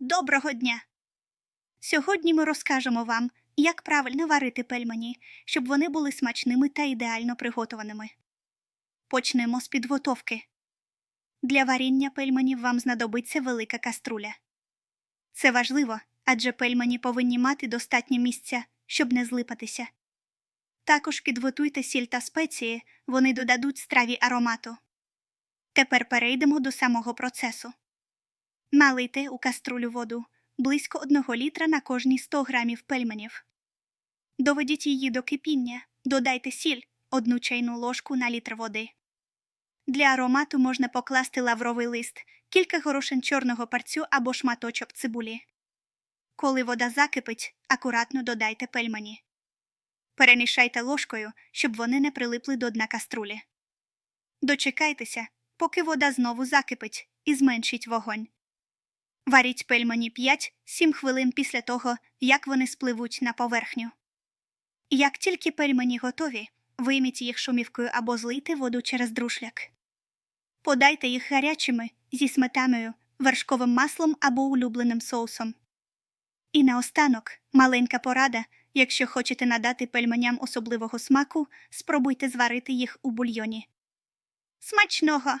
Доброго дня! Сьогодні ми розкажемо вам, як правильно варити пельмені, щоб вони були смачними та ідеально приготованими. Почнемо з підготовки. Для варіння пельменів вам знадобиться велика каструля. Це важливо, адже пельмені повинні мати достатньо місця, щоб не злипатися. Також підготуйте сіль та спеції, вони додадуть страві аромату. Тепер перейдемо до самого процесу. Налийте у каструлю воду близько 1 літра на кожні 100 грамів пельменів. Доведіть її до кипіння, додайте сіль 1 чайну ложку на літр води. Для аромату можна покласти лавровий лист, кілька горошин чорного парцю або шматочок цибулі. Коли вода закипить, акуратно додайте пельмені. Перемішайте ложкою, щоб вони не прилипли до дна каструлі. Дочекайтеся, поки вода знову закипить, і зменшіть вогонь. Варіть пельмені 5-7 хвилин після того, як вони спливуть на поверхню. Як тільки пельмені готові, вийміть їх шумівкою або злийте воду через друшляк. Подайте їх гарячими зі сметаною, вершковим маслом або улюбленим соусом. І наостанок маленька порада, якщо хочете надати пельменям особливого смаку, спробуйте зварити їх у бульйоні. Смачного!